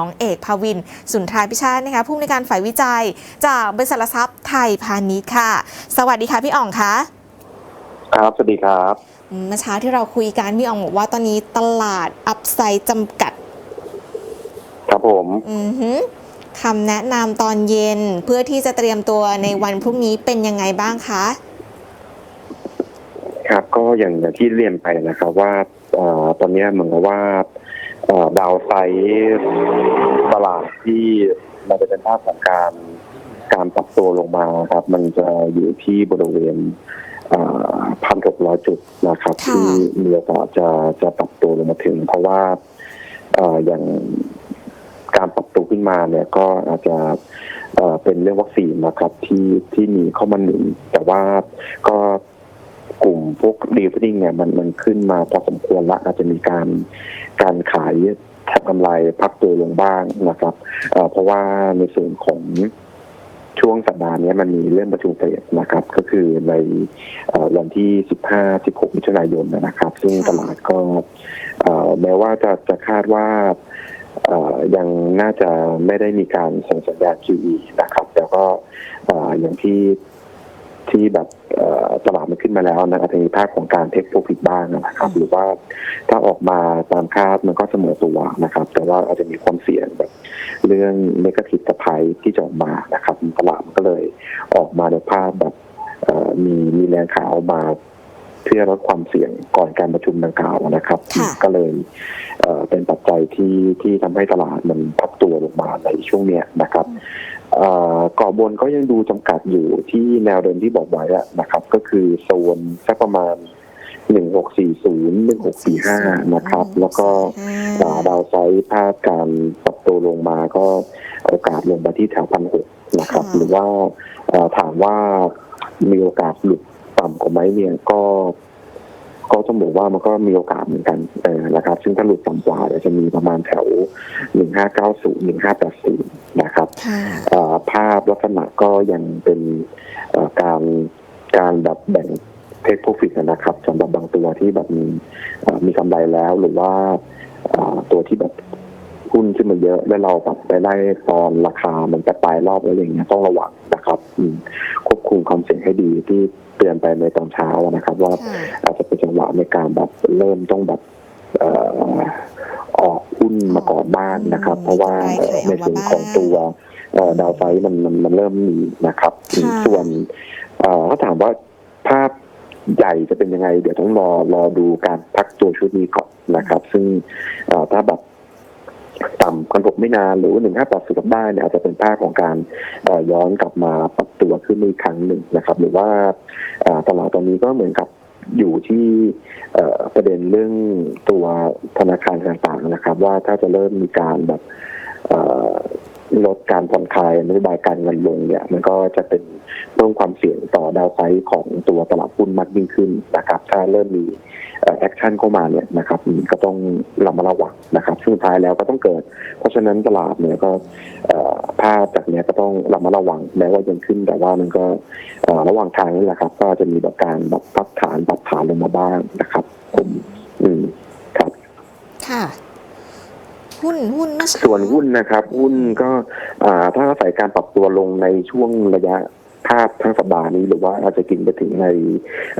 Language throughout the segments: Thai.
ของเอกภาวิน สุนทราพิชาตินะคะผู้อำนวยการฝ่ายวิจัย จากบริษัทหลักทรัพย์ไทยพาณิชย์ค่ะ สวัสดีค่ะพี่อ่องคะครับสวัสดีครับอืมเมื่อเช้าที่เราคุยกันพี่อ่องบอกว่าตอนนี้ตลาดอัพไซด์จำกัด ครับผมอือหือคำแนะนำตอนเย็นเพื่อที่จะเตรียมตัวในวันพรุ่งนี้เป็นยังไงบ้างคะครับก็อย่างอย่างที่เรียนไปนะครับว่าเอ่อตอนเนี้ยเหมือนกับว่าเอ่อ ดาวไซด์ตลาดที่มันจะเป็นภาพของการการปรับตัวลงมาครับ มันจะอยู่ที่บริเวณพันหกร้อยจุดนะครับค่ะที่มีโอกาสจะจะปรับตัวลงมาถึง เพราะว่าเอ่ออย่างการปรับตัวขึ้นมาเนี่ยก็อาจจะเอ่อเป็นเรื่องวัคซีนนะครับที่ที่มีเข้ามาหนุนแต่ว่าก็ กลุ่มพวกดีฟติ้งเนี่ยมันมันขึ้นมาพอสมควรละอาจจะมีการการขายทำกำไรพักตัวลงบ้างนะครับเพราะว่าในส่วนของช่วงสัปดาห์นี้มันมีเรื่องประชุมเฟดนะครับ ก็คือในวันที่ 15 16 มิถุนายนนะครับ ซึ่งตลาดก็แม้ว่าจะจะคาดว่ายังน่าจะไม่ได้มีการส่งสัญญาณ QE นะครับ แต่ก็อย่างที่ ที่แบบเอ่อตลาดมันขึ้นมาแล้วนะอาจจะมีภาพของการเทคโปรฟิตบ้างนะครับ หรือว่าถ้าออกมาตามคาดมันก็เสมอตัวนะครับ แต่ว่าอาจจะมีความเสี่ยงแบบ เรื่องนกาทีฟสะพายที่จะออกมานะครับตลาดมันก็เลยออกมาในภาพแบบเอ่อมีมีแรงขาวมาเพื่อลดความเสี่ยงก่อนการประชุมดังกล่าวนะครับค่ะก็เลยเอ่อเป็นปัจจัยที่ที่ทำให้ตลาดมันพักตัวลงมาในช่วงเนี้ยนะครับ เอ่อกรอบบนก็ยังดูจำกัดอยู่ที่แนวเดิมที่บอกไว้อะนะครับ ก็คือโซนสักประมาณ1640 1645นะครับ แล้วก็อ่าดาวไซด์ภาพการปรับตัวลงมาก็โอกาสลงมาที่แถวพันหกนะครับค่ะหรือว่าเอ่อถามว่ามีโอกาสหลุดต่ำกว่าไหมเนี่ยก็ ก็ต้องบอกว่ามันก็มีโอกาสเหมือนกันเออนะครับ ซึ่งถ้าหลุดต่ำกว่าเนี่ยจะมีประมาณแถว 1590 1580 นะครับค่ะเอ่อภาพลักษณะก็ยังเป็นเอ่อการการแบบแบ่งเทคโปรฟิตนะครับสำหรับบางตัวที่แบบมีเอ่อมีกำไรแล้วหรือว่าเอ่อตัวที่แบบหุ้นขึ้นมาเยอะแล้วเราแบบไปไล่ตอนราคามันจะปลายรอบแล้วอย่างเงี้ยต้องระวังนะครับอืม ควบคุมความเสี่ยงให้ดีที่เตือนไปในตอนเช้านะครับ ว่าค่ะอาจจะเป็นจังหวะในการแบบเริ่มต้องแบบเอ่อออกหุ้นมาก่อนบ้างนะครับ เพราะว่าเอ่อในส่วนของตัวเอ่อดาวไซด์มันมันมันเริ่มมีนะครับค่ะส่วนเอ่อถ้าถามว่าภาพใหญ่จะเป็นยังไง เดี๋ยวต้องรอรอดูการพักตัวชุดนี้ก่อนนะครับ ซึ่งเอ่อถ้าแบบ ต่ำกันหกไม่นานหรือหนึ่งห้าแปดสิบได้เนี่ยอาจจะเป็นภาพของการย้อนกลับมาปรับตัวขึ้นอีกครั้งหนึ่งนะครับ หรือว่าตลาดตอนนี้ก็เหมือนกับอยู่ที่ประเด็นเรื่องตัวธนาคารต่างๆนะครับ ว่าถ้าจะเริ่มมีการแบบลดการผ่อนคลายนโยบายการเงินลงเนี่ย มันก็จะเป็นเพิ่มความเสี่ยงต่อดาวไซด์ของตัวตลาดหุ้นมากยิ่งขึ้นนะครับ ถ้าเริ่มมี แอคชั่นเข้ามาเนี่ยนะครับมันก็ต้องระมัดระวังนะครับซึ่งสุดท้ายแล้วก็ต้องเกิด เพราะฉะนั้นตลาดเนี่ยก็เอ่อภาพจากเนี้ยก็ต้องระมัดระวังแม้ว่ายังขึ้นแต่ว่ามันก็เอ่อระหว่างทางนี่แหละครับ ก็จะมีแบบการแบบพักฐานปรับฐานลงมาบ้างนะครับผมอืมครับค่ะหุ้นหุ้นเมื่อเช้าส่วนหุ้นนะครับ หุ้นก็อ่าถ้าอาศัยการปรับตัวลงในช่วงระยะ ภาพทั้งสัปดาห์นี้หรือว่าอาจจะกินไปถึงใน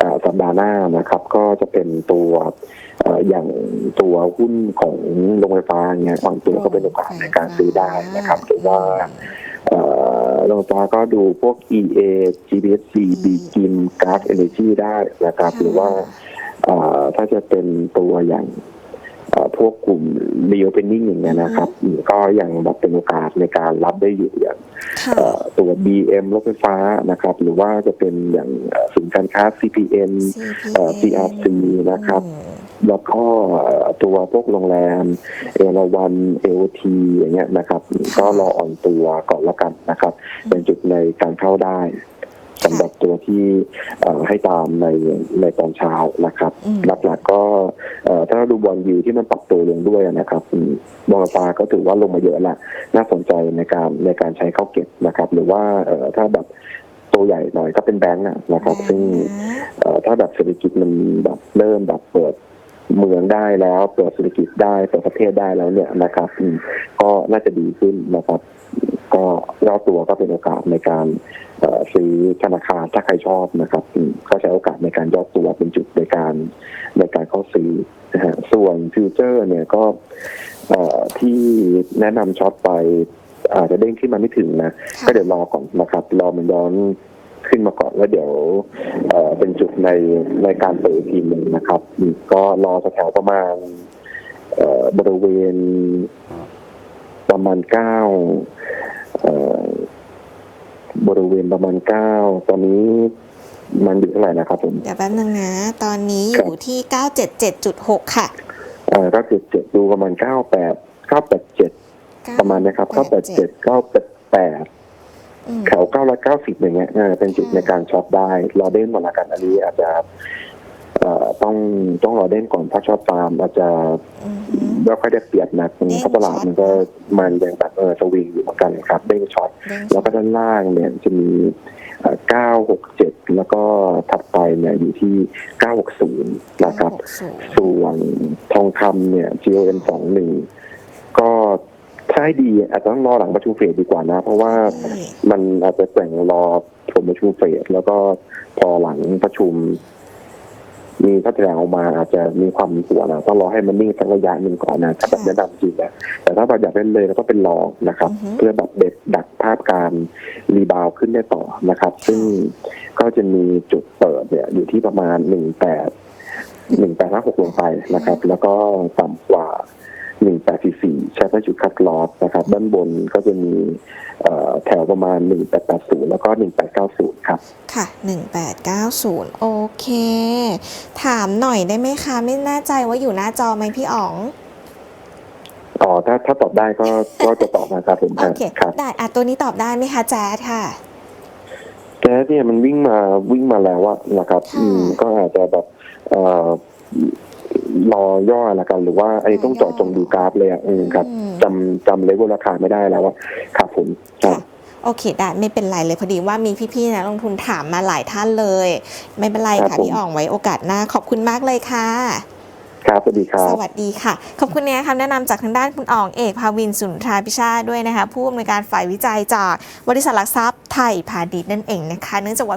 อ่าสัปดาห์หน้านะครับ ก็จะเป็นตัวเอ่ออย่างตัวหุ้นของโรงไฟฟ้าเนี่ยบางตัวก็เป็นโอกาสในการซื้อได้นะครับหรือว่าเอ่อโรงไฟฟ้าก็ดูพวก EA GPSC b g i m Gas Energy ได้นะครับ หรือว่าเอ่อถ้าจะเป็นตัวอย่างเอ่อ พวกกลุ่ม reopening อย่างเงี้ยนะครับ ก็ยังแบบเป็นโอกาสในการรับได้อยู่อย่างค่ะเอ่อตัว BM รถไฟฟ้านะครับ หรือว่าจะเป็นอย่างเอ่อศูนย์การค้า CPN เอ่อ CRC นะครับแล้วก็เอ่อตัวพวกโรงแรม เอราวันเอลทีอย่างเงี้ยนะครับ ก็รออ่อนตัวก่อนละกันนะครับ เป็นจุดในการเข้าได้ สำหรับตัวที่เอ่อให้ตามในในตอนเช้านะครับอืมหลักๆก็เอ่อถ้าเราดูบอลยูที่มันปรับตัวลงด้วยนะครับอืมบอลฟ้าก็ถือว่าลงมาเยอะละน่าสนใจในการในการใช้เข้าเก็บนะครับ หรือว่าเอ่อถ้าแบบตัวใหญ่หน่อยก็เป็นแบงก์อะนะครับ ซึ่งเอ่อถ้าแบบเศรษฐกิจมันแบบเริ่มแบบเปิด เมืองได้แล้วเปิดเศรษฐกิจได้เปิดประเทศได้แล้วเนี่ยนะครับก็น่าจะดีขึ้นนะครับ ก็ย่อตัวก็เป็นโอกาสในการซื้อธนาคารถ้าใครชอบนะครับก็ใช้โอกาสในการย่อตัวเป็นจุดในการในการเข้าซื้อนะฮะส่วนฟิวเจอร์เนี่ยก็ที่แนะนำช็อตไปอาจจะเด้งขึ้นมาไม่ถึงนะค่ะก็เดี๋ยวรอก่อนนะครับ รอมันย้อน ขึ้นมาก่อนแล้วเดี๋ยวเอ่อเป็นจุดในในการเปิดอีกทีหนึ่งนะครับอืมก็รอแถวๆประมาณเอ่อบริเวณประมาณเก้าเอ่อบริเวณประมาณเก้าตอนนี้มันอยู่เท่าไหร่นะครับผมเดี๋ยวแป๊บนึงนะ ตอนนี้อยู่ที่977.6ค่ะเอ่อก็คือเจ็ดดูประมาณเก้าแปดเก้าแปดเจ็ดประมาณนะครับเก้าแปดเจ็ดเก้าแปดแปดอืม แถว990อย่างเงี้ยเออเป็นจุดในการช็อปได้ รอเด้นก่อนละกันอันนี้อาจจะเอ่อต้องต้องรอเด้นก่อนถ้าช็อปตามอาจจะอืมไม่ค่อยได้เปรียบนักเด้งเพราะตลาดมันก็มันยังแบบเออสวิงอยู่เหมือนกันครับเด้งช็อตเด้งแล้วก็ด้านล่างเนี่ยจะมีเอ่อ967แล้วก็ถัดไปเนี่ยอยู่ที่960นะครับ960ส่วนทองคำเนี่ย GOM 21ก็ ถ้าให้ดีอาจจะต้องรอหลังประชุมเฟดดีกว่านะ เพราะว่าใช่มันอาจจะแกว่งรอผลประชุมเฟดแล้วก็พอหลังประชุม มีข้อแถลงออกมาอาจจะมีความผันผวนนะต้องรอให้มันนิ่งสักระยะหนึ่งก่อนนะถ้าแบบแนะนำจริงนะแต่ถ้าแบบอยากเล่นเลยแล้วก็เป็นรองนะครับ เพื่อแบบเด็ดดักภาพการรีบาวด์ขึ้นได้ต่อนะครับ ซึ่งก็จะมีจุดเปิดเนี่ย อยู่ที่ประมาณหนึ่งแปดหนึ่งแปดห้าหกลงไปนะครับ แล้วก็ต่ำกว่า หนึ่งแปดสี่สี่ใช้เป็นจุดคัดลอสนะครับ ด้านบนก็จะมีเอ่อแถวประมาณหนึ่งแปดแปดศูนย์แล้วก็หนึ่งแปดเก้าศูนย์ครับ ค่ะ 1890 โอเค ถามหน่อยได้ไหมคะ ไม่แน่ใจว่าอยู่หน้าจอไหมพี่อ๋องอ๋อถ้าถ้าตอบได้ก็ก็จะตอบนะครับผมโอเคครับได้อะตัวนี้ตอบได้ไหมคะแจ๊ดค่ะแก๊สเนี่ยมันวิ่งมาวิ่งมาแล้วอะนะครับค่ะอืมก็อาจจะแบบเอ่อ รอย่อละกัน หรือว่าไอ้ต้องเจาะจงดูกราฟเลยอะอืมครับอืมจำจำเลเวลราคาไม่ได้แล้วอะครับผมครับโอเคได้ไม่เป็นไรเลยพอดีว่ามีพี่ๆนะลงทุนถามมาหลายท่านเลย ไม่เป็นไรครัค่ะบผมพี่อ๋องไว้โอกาสหน้าขอบคุณมากเลยค่ะครับสวัสดีครัสบวัสดีค่ะ ขอบคุณเนี่ยคำแนะนำจากทางด้านคุณอ๋องเอกภาวินสุนทราพิชาติด้วยนะคะผู้อำนวยการฝ่ายวิจัยจากบริษัทหลักทรัพย์ไทยพาณิชย์นั่นเองนะคะ เนื่องจากว่า